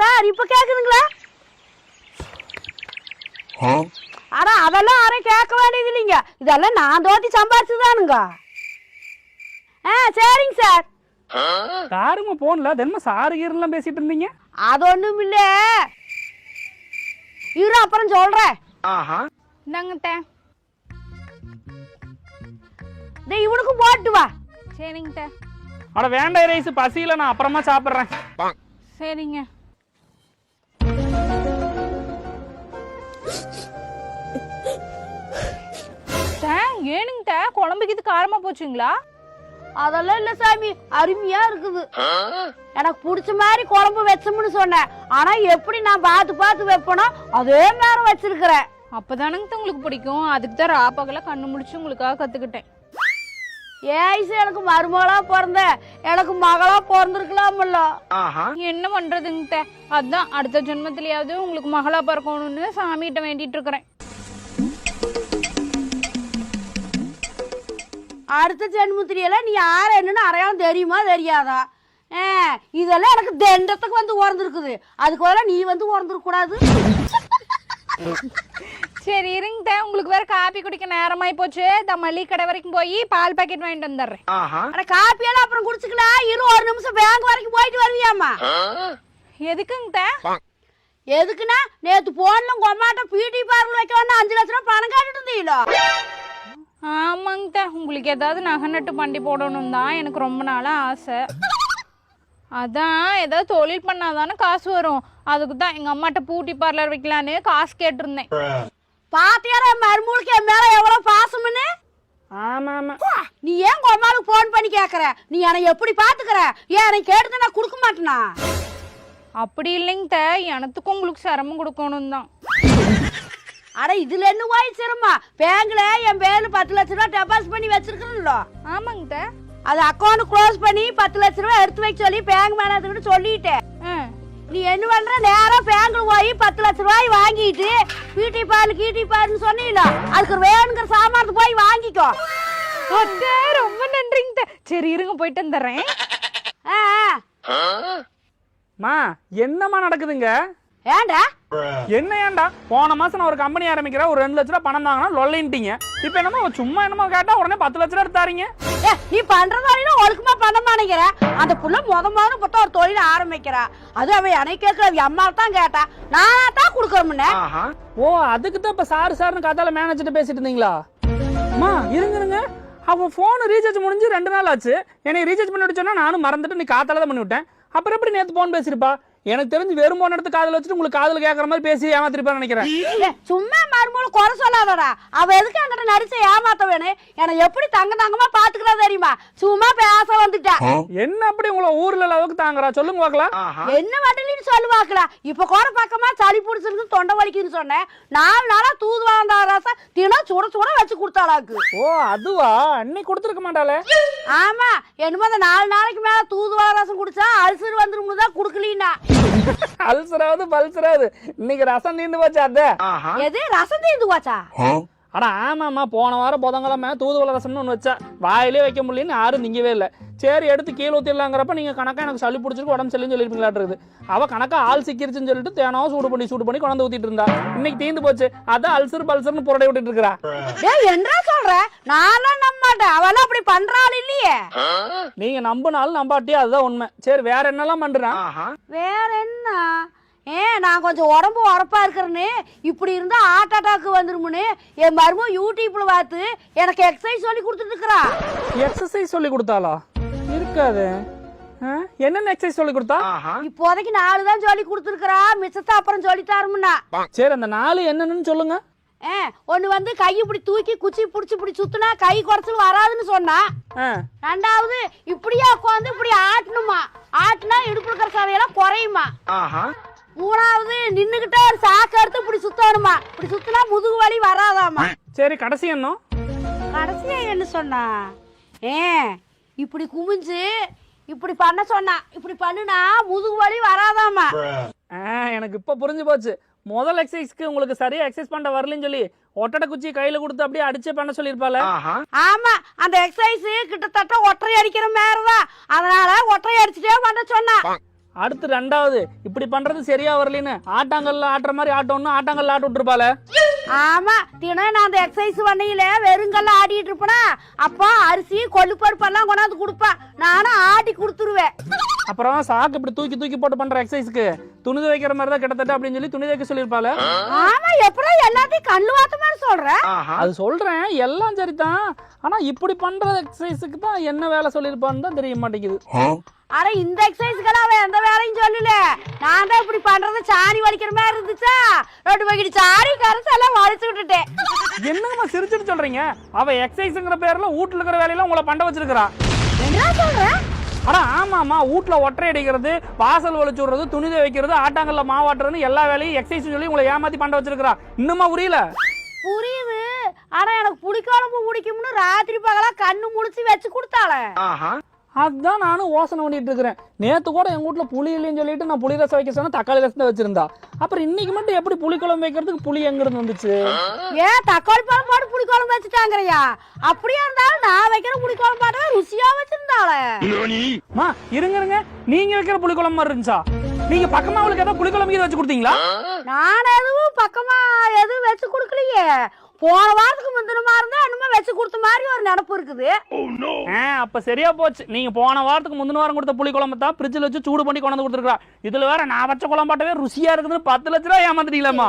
Sir இப்ப கேக்குதுங்களா? ஆனா அதெல்லாம் யாரும் கேட்க வேண்டியது இல்லைங்க. இதெல்லாம் நான் தோத்தி சம்பாரிச்சுதானுங்க. ஆ சரிங்க சார். யாருங்க போன்ல தினமும் சாரு கீரெல்லாம் பேசிட்டு இருந்தீங்க? அது ஒண்ணும் இல்ல. இரு அப்புறம் சொல்றேன். இந்தாங்கத்த டேய் இவனுக்கும் போட்டு வா. சரிங்கத்த அட வேண்டாம் ரைஸ் பசியில நான் அப்புறமா சாப்பிட்றேன். சரிங்க. ஏனுங்கத்த குழம்புக்கு இது காரமா போச்சுங்களா? அதெல்லாம் இல்ல சாமி. அருமையா இருக்குது. எனக்கு பிடிச்ச மாதிரி குழம்பு வச்சோம்னு சொன்னேன். ஆனா எப்படி நான் பார்த்து பார்த்து வைப்பனோ அதே மாதிரி வச்சிருக்கிறேன். அப்பதானங்க உங்களுக்கு பிடிக்கும். அதுக்கு தான் ராப்பகல கண்ணு முடிச்சு உங்களுக்காக கத்துக்கிட்டேன். ஏய்ஸ் எனக்கு மருமகளா பிறந்த எனக்கு மகளா பிறந்திருக்கலாம்ல என்ன பண்றதுங்க அத்தை? அதான் அடுத்த ஜென்மத்திலயாவது உங்களுக்கு மகளா பிறக்கணும்னு சாமிகிட்ட வேண்டிட்டு இருக்கிறேன். அடுத்த ஜென்மத்திரியெல்லாம் நீ யார் என்னன்னு அடையாளம் தெரியுமா தெரியாதா? ஏ இதெல்லாம் எனக்கு தண்டத்துக்கு வந்து உறந்துருக்குது. அதுக்கு பதிலா நீ வந்து உறந்துருக்க கூடாது சரி இருங்க. உங்களுக்கு வேற காப்பி குடிக்க நேரமாயி போச்சு. இந்த மளிகை கடை வரைக்கும் போய் பால் பாக்கெட் வாங்கிட்டு வந்துடுறேன். அட காப்பியெல்லாம் அப்புறம் குடிச்சுக்கலாம். இரு ஒரு நிமிஷம் பேங்க் வரைக்கும் போயிட்டு வருவியாமா எதுக்குங்க அத்தை? எதுக்குன்னா நேத்து போன்ல உங்க அம்மாட்ட பியூட்டி பார்லர் வைக்க வந்து அஞ்சு லட்ச ரூபாய் பணம் காட்டிட்டு இருந்தீங்களோ? ஆமாங்க அத்தை, உங்களுக்கு ஏதாவது நகை நட்டு பண்டி போடணும் தான் எனக்கு ரொம்ப நாளா ஆசை. அதான் ஏதாவது தொழில் பண்ணாதானே காசு வரும். அதுக்கு தான் எங்க அம்மாட்ட பூட்டி பார்லர் வைக்கலான்னு காசு கேட்டிருந்தேன். பாத்தியாரா என் மருமகளுக்கு என் மேல எவ்வளவு பாசம்னு? ஆமா ஆமா. நீ ஏன் உங்க அம்மாவுக்கு போன் பண்ணி கேக்குற? நீ என்னை எப்படி பாத்துக்கற? ஏன் எனக்கு கேட்டு நான் கொடுக்க மாட்டேனா? அப்படி இல்லைங்க எனத்துக்கும் உங்களுக்கு சிரமம் கொடுக்கணும் தான் அட இதுல என்ன வாய் சிரமா பேங்க்ல என் பேர்ல பத்து லட்ச ரூபாய் டெபாசிட் பண்ணி வச்சிருக்கணும்ல ஆமாங்க. அது அக்கௌண்ட் க்ளோஸ் பண்ணி பத்து லட்ச ரூபாய் எடுத்து வைக்க சொல்லி பேங்க் மேனேஜர் சொல்லிட்டேன். நீ என்ன பண்ற? நேரா பேங்க்ல போய் பத்து லட்ச ரூபாய் வாங்கிட்டு பீட்டி பால் கீட்டி பால்னு சொன்னீல. அதுக்கு வேணுங்கிற சாமானத்து போய் வாங்கிக்கோ. அத்தை, ரொம்ப நன்றிங்க. சரி இருங்க போயிட்டு வந்துடுறேன். ஆ, ஆ. மா என்னம்மா நடக்குதுங்க? ஏன்டா? என்ன ஏன்டா? போன மாசம் நான் ஒரு கம்பெனி ஆரம்பிக்கிறேன் ஒரு ரெண்டு லட்ச ரூபா பணம் தாங்கன்னா லொல்லின்ட்டீங்க. இப்போ என்னமோ சும்மா என்னமோ கேட்டா உடனே பத்து லட்ச ரூபா எடுத்தாரீங்க ஏ, நீ பண்றதாலும் ஒழுக்கமா பண்ண மாட்டேங்கிற. அந்த புள்ள முத முதல்ல பத்த ஒரு தொழில் ஆரம்பிக்கிறா. அது அவ எனக்கு கேட்கல அவ அம்மா தான் கேட்டா. நானா தான் கொடுக்கறமுன்னு ஓ அதுக்கு தான் இப்போ சாரு சார்னு கதால மேனேஜர்கிட்ட பேசிட்டு இருந்தீங்களா? அம்மா இருங்க இருங்க. அவன் ஃபோன் ரீசார்ஜ் முடிஞ்சு ரெண்டு நாள் ஆச்சு. எனக்கு ரீசார்ஜ் பண்ணி விட்டு சொன்னா நானும் மறந்துட்டு நீ காத்தால தான் பண்ணி விட்டேன். அப்புறம் எப்படி நேற்று ஃபோன் பேசியிருப்பா? எனக்கு தெரிஞ்சு வெறும் போன எடுத்து காதில் வச்சுட்டு உங்களுக்கு காதில் கேட்குற மாதிரி பேசி ஏமாத்திருப்பான்னு நினைக்கிறேன். ஏ, சும்மா மருமூல குறை சொல்லாதடா. அவ எதுக்கு அங்கிட்ட நடிச்ச ஏமாத்த வேணும் என்னை எப்படி தங்க தங்கமா பாத்துக்கிறா தெரியுமா? சும்மா பேச வந்துட்டா. என்ன அப்படி உங்களை ஊர்ல அளவுக்கு தாங்குறா? சொல்லுங்க பார்க்கலாம். என்ன வண்டலின்னு சொல்லுவாங்களா இப்ப கோர பக்கமா சளி பிடிச்சிருக்கு தொண்டை வலிக்குன்னு சொன்னேன். நாலு நாளா தூது தினம் சுட சுட வச்சு கொடுத்தாளாக்கு? ஓ அதுவா? அன்னைக்கு கொடுத்துருக்க மாட்டாளே? ஆமா என்னமோ அந்த நாலு நாளைக்கு மேல தூதுவள ரசம் குடிச்சா அல்சர் வந்துரும்னு தான் குடுக்கலீனா அல்சராவது பல்சராவது. இன்னைக்கு ரசம் நீந்து போச்சு அத எது? ரசம் தீர்ந்து போச்சா? அட ஆமாம்மா போன வாரம் புதன்கிழமை தூதுவளை ரசம்னு ஒன்று வச்சா வாயிலே வைக்க முடியலன்னு யாரும் திங்கவே இல்லை. சரி எடுத்து கீழே ஊற்றிடலாங்கிறப்ப நீங்கள் கணக்கா எனக்கு சளி பிடிச்சிருக்கு உடம்பு சரியில்லைன்னு சொல்லியிருப்பீங்களாட்டுருது அவள் கணக்கா ஆள் சிக்கிருச்சுன்னு சொல்லிட்டு தேனாவும் சூடு பண்ணி சூடு பண்ணி கொண்டாந்து ஊற்றிட்டு இருந்தா. இன்னைக்கு தீந்து போச்சு. அதான் அல்சர் பல்சர்னு புரடை விட்டுட்டு இருக்கிறா. டேய் என்னடா சொல்ற? நான்லாம் நம்ப மாட்டேன். அவெல்லாம் அப்படி பண்றாள் இல்லையே. நீங்கள் நம்பினாலும் நம்பாட்டியே அதுதான் உண்மை. சரி வேற என்னெல்லாம் பண்ணுறான் வேற என்ன? ஏ நான் கொஞ்சம் உடம்பு உரப்பா இருக்கிறேன்னு இப்படி இருந்தா ஹார்ட் அட்டாக் வந்துருமுன்னு என் மருமக யூடியூப்ல பார்த்து எனக்கு எக்ஸசைஸ் சொல்லி கொடுத்துட்டு இருக்கிறா. எக்ஸசைஸ் சொல்லி கொடுத்தாளா? இருக்காது? என்னென்ன எக்ஸசைஸ் சொல்லி கொடுத்தா? இப்போதைக்கு நாலு தான் சொல்லி கொடுத்துருக்கிறா. மிச்சத்தை அப்புறம் சொல்லி தருமுன்னா சரி அந்த நாலு என்னன்னு சொல்லுங்க. ஏ ஒன்னு வந்து கை இப்படி தூக்கி குச்சி பிடிச்சி இப்படி சுத்துனா கை குறைச்சல் வராதுன்னு சொன்னா. ரெண்டாவது இப்படியே உட்காந்து இப்படி ஆட்டணுமா ஆட்டுனா இடுப்பு இருக்கிற சதையெல்லாம் குறையுமா. மூணாவது நின்னுகிட்டே ஒரு சாக்கு எடுத்து இப்படி சுத்தணுமா? இப்படி சுத்தினா முதுகு வலி வராதாமா? சரி கடைசி என்ன கடைசியா என்ன சொன்னா? ஏ இப்படி குமிஞ்சு இப்படி பண்ண சொன்னா இப்படி பண்ணுனா முதுகு வலி வராதாமா? ஆ எனக்கு இப்போ புரிஞ்சு போச்சு. முதல் எக்ஸசைஸ்க்கு உங்களுக்கு சரியா எக்ஸசைஸ் பண்ண வரலன்னு சொல்லி ஒட்டடை குச்சி கையில கொடுத்து அப்படியே அடிச்சே பண்ண சொல்லியிருப்பால ஆமா அந்த எக்ஸசைஸ் கிட்டத்தட்ட ஒற்றை அடிக்கிற மாதிரிதான். அதனால ஒற்றை அடிச்சுட்டே பண்ண சொன்னா. அடுத்து ரெண்டாவது இப்படி பண்றது சரியா வரலின்னு ஆட்டாங்கல்ல ஆட்டுற மாதிரி ஆட்டோம்னு ஆட்டாங்கல்ல ஆட்டு விட்டுருப்பால ஆமா தினம் நான் அந்த எக்ஸசைஸ் பண்ணையில வெறுங்கல்ல ஆடிட்டு இருப்பேனா அப்பா அரிசி கொள்ளுப்பருப்பு எல்லாம் கொண்டாந்து கொடுப்பேன் நானும் ஆட்டி கொடுத்துருவேன். அப்புறம் சாக்கு இப்படி தூக்கி தூக்கி போட்டு பண்ற எக்ஸசைஸ்க்கு துணி துவைக்கிற மாதிரி தான் கிட்டத்தட்ட அப்படின்னு சொல்லி துணி துவைக்க சொல்லியிருப்பால ஆமா எப்படி எல்லாத்தையும் கண்ணு வாத்த மாதிரி சொல்ற? அது சொல்றேன் எல்லாம் சரிதான். ஆனா இப்படி பண்ற எக்ஸசைஸுக்கு தான் என்ன வேலை சொல்லியிருப்பான்னு தான் தெரிய மாட்டேங்குது. அட இந்த எக்ஸசைஸ்க்கெல்லாம் அவன் எந்த வேலையும் சொல்லல. நான் தான் இப்படி பண்றது சாணி வலிக்கிற மாதிரி இருந்துச்சா? ரெண்டு பக்கெட் சாணி கரைச்சு எல்லாம் வலிச்சு விட்டுட்டேன். என்னங்கம்மா சிரிச்சுட்டு சொல்றீங்க? அவ எக்ஸசைஸ்ங்கிற பேர்ல வீட்டுல இருக்கிற வேலையெல்லாம் உங்களை பண்ண வச்சிருக்கா என்ன சொல்ற? ஆனா ஆமாமா வீட்ல ஒற்றை அடிக்கிறது வாசல் ஒழிச்சு விடுறது துணி துவைக்கிறது ஆட்டாங்கல்ல மாவாட்டுறதுன்னு எல்லா வேலையும் எக்ஸசைஸ் சொல்லி உங்களை ஏமாத்தி பண்ண வச்சிருக்கா இன்னுமா புரியல? புரியுது. ஆனா எனக்கு புளிக்குழம்பு பிடிக்கும்னு ராத்திரி பகலா கண்ணு முடிச்சு வச்சு கொடுத்தாளே. அதுதான் நானும் யோசனை பண்ணிட்டு இருக்கிறேன். நேத்து கூட எங்க வீட்ல புளி இல்லைன்னு சொல்லிட்டு நான் புளி ரசம் வைக்க சொன்னா தக்காளி ரசம் தான் வச்சிருந்தா. அப்புறம் இன்னைக்கு மட்டும் எப்படி புளி குழம்பு வைக்கிறதுக்கு புளி எங்க இருந்து வந்துச்சு? ஏன் தக்காளி பழம் போட்டு புளிக்குழம்பு வச்சுட்டாங்கறியா? அப்படியே இருந்தாலும் நான் வைக்கிற புளிக்குழம்பு பாட்டவே ருசியா வச்சிருந்தாளே. மா இருங்க இருங்க. நீங்க வைக்கிற புளி குழம்பு மாதிரி இருந்துச்சா? நீங்க பக்கமா அவளுக்கு ஏதாவது புளி குழம்பு வச்சு கொடுத்தீங்களா? நான் எதுவும் பக்கமா எதுவும் வச்சு கொடுக்கலையே. போன வாரத்துக்கு முந்தினமா இருந்தா என்னமோ வச்சு கொடுத்த மாதிரி ஒரு நினப்பு இருக்குது. ஆ, அப்ப சரியா போச்சு. நீங்க போன வாரத்துக்கு முந்தின வாரம் கொடுத்த புளி குழம்பு தான் ஃப்ரிட்ஜில் வச்சு சூடு பண்ணி கொண்டு வந்து கொடுத்துருக்கா இதுல வேற நான் வச்ச குழம்பாட்டவே ருசியா இருக்குதுன்னு பத்து லட்ச ரூபா ஏமாத்திட்டீங்களேம்மா.